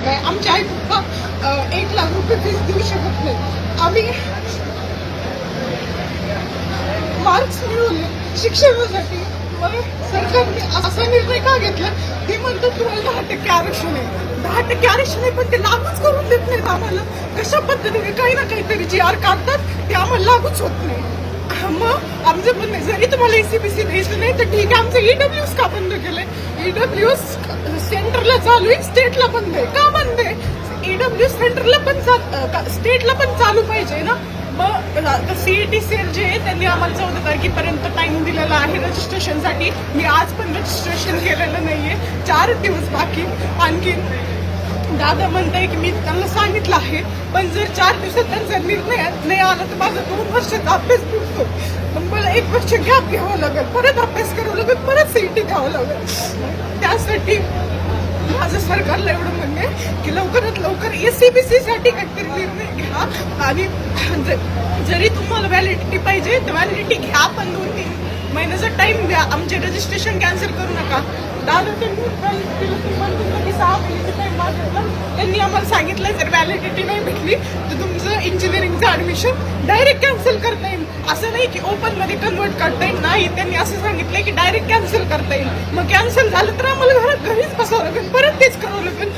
माहिती आहे आमची आई पप्पा एक लाख रुपये फीस देऊ शकत नाही. आम्ही मार्क्स मिळवले शिक्षणासाठी मग सरकारने असा निर्णय का घेतला? ते म्हणतात तुम्हाला दहा टक्के आरक्षण आहे. दहा टक्के आरक्षण आहे पण ते लागूच करून देत नाहीत आम्हाला. कशा पद्धतीने काही ना काहीतरी जी आर काढतात ते आम्हाला लागूच होत नाही. मग आमचं म्हणणं जरी तुम्हाला एसीबीसी द्यायचं नाही तर ठीक आहे. आमचं ईडब्ल्यूएस का बंद केलंय? ईडब्ल्यूएस सेंटरला चालू आहे स्टेटला बंद आहे. का बंद आहे? ईडब्ल्यू सेंटरला पण स्टेटला पण चालू पाहिजे ना? मग सीईटी सेल जे आहे त्यांनी आम्हाला चौदा तारखेपर्यंत टाइम दिलेला आहे रजिस्ट्रेशनसाठी मी आज पण रजिस्ट्रेशन केलेलं नाहीये. चार दिवस बाकी. आणखी दादा म्हणताय की मी त्यांना सांगितलं आहे पण जर चार दिवसात त्यांचा निर्णय नाही आला तर माझा दोन वर्षाचा अभ्यास बुडतो मग मला एक वर्ष गॅप घ्यावं लागेल परत अभ्यास करावं लागेल परत सीईटी घ्यावं लागेल. त्यासाठी माझं सरकारला एवढं म्हणणं आहे की लवकरात लवकर एसीबीसी साठी काहीतरी निर्णय घ्या आणि ज- जरी तुम्हाला व्हॅलिडिटी पाहिजे तर व्हॅलिडिटी घ्या पण दोन तीन महिन्याचा टाइम द्या. आमचे रजिस्ट्रेशन कॅन्सल करू नका. दादा तर validity ला म्हणतात की सहा महिन्याचा टाइम मागितला त्यांनी आम्हाला सांगितलं जर व्हॅलिडिटी नाही भेटली तर तुमचं इंजिनिअरिंगचं ऍडमिशन डायरेक्ट कॅन्सल करता येईल. असं नाही की ओपनमध्ये कन्वर्ट करता येईल. नाही त्यांनी असं सांगितलं की डायरेक्ट कॅन्सल करता येईल. मग कॅन्सल झालं तर आम्हाला घरात घरीच बसावं लागेल परत तेच करावं लागेल.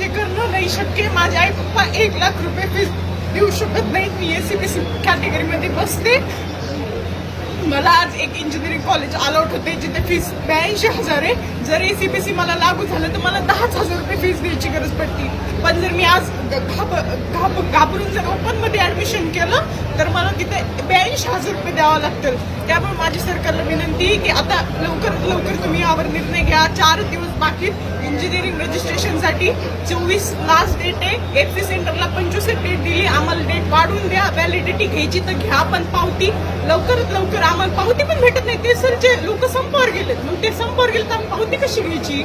ते करणं नाही शक्य. माझे आई पप्पा एक लाख रुपये फीस देऊ शकत नाही मी ए सी बी सी कॅटेगरीमध्ये बसते. मला आज एक इंजिनिअरिंग कॉलेज अलाउट होते जिथे फीस ब्याऐंशी हजार आहे. जर एसीबीसी मला लागू झालं तर मला दहाच हजार द्यायची गरज पडती. पण जर मी आज घाब घाब घाबरून जर ओपनमध्ये ॲडमिशन ऍडमिशन केलं तर मला तिथे ब्याऐंशी हजार रुपये द्यावं लागतील. त्यामुळे माझी सरकारला विनंती आहे की आता लवकरात लवकर तुम्ही यावर निर्णय घ्या. चार दिवस बाकी इंजिनिअरिंग रजिस्ट्रेशनसाठी चोवीस लास्ट डेट आहे. एफ सी सेंटरला पंचवीस डेट दिली. आम्हाला डेट वाढवून द्या. व्हॅलिडिटी घ्यायची तर घ्या पण पावती लवकरात लवकर आम्हाला पावती पण भेटत नाही. ते सर जे लोक संपावर गेलेत मग ते संपावर गेले तर आम्ही पावती कशी घ्यायची?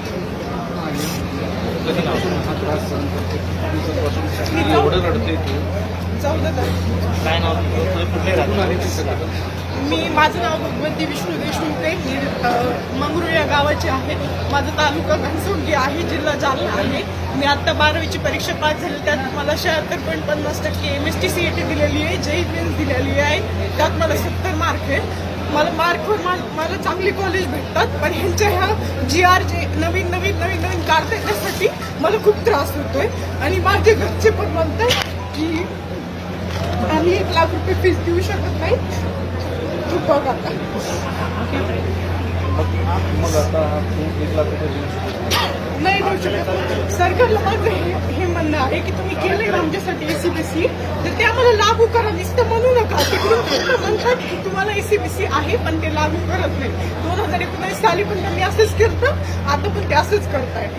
एवढं रडते तू चौदा तारीख काय नाव तुझं? कुठे मी माझं नाव भगवंती विष्णू देशमुख आहे. मी मंगरूळ या गावाचे आहे. माझा तालुका घनसोंगी आहे जिल्हा जालना आहे. मी आता बारावीची परीक्षा पास झाली. त्यात मला शहात्तर पॉईंट पन्नास टक्के M S T C A T दिलेली आहे जे मेन्स दिलेली आहे. त्यात मला सत्तर मार्क आहे मला मार्कवर मला चांगली कॉलेज भेटतात पण ह्यांच्या ह्या जी आर जे नवीन नवीन नवीन नवीन काढतात त्यासाठी मला खूप त्रास होतोय. आणि माझे घरचे पण म्हणतात की आम्ही एक लाख रुपये फीस देऊ शकत नाही. तू बघ आता. मग आता एक लाख रुपये. नाही. देऊ शकत. सरकारला माझं हे म्हणणं आहे की तुम्ही केले ना आमच्यासाठी एसीबीसी तर ते आम्हाला लागू करा नुसतं म्हणू नका. तिकडून फक्त म्हणतात की तुम्हाला एसीबीसी आहे पण ते लागू करत नाही. दोन हजार एकोणीस साली पण त्यांनी असंच केलं. आता पण ते असंच करताय.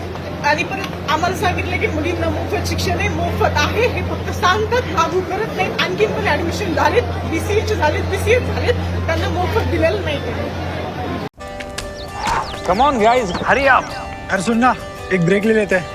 आणि परत आम्हाला सांगितलं की मुलींना मोफत शिक्षण आहे मोफत आहे. हे फक्त सांगतात लागू करत नाहीत आणखीन पण ऍडमिशन झालेत बीसीएचे झालेत बीसीए झालेत. त्यांना मोफत दिलेलं नाही कम ऑन गाइस हरी आप. अरे सुन ना एक ब्रेक ले लेते. हैं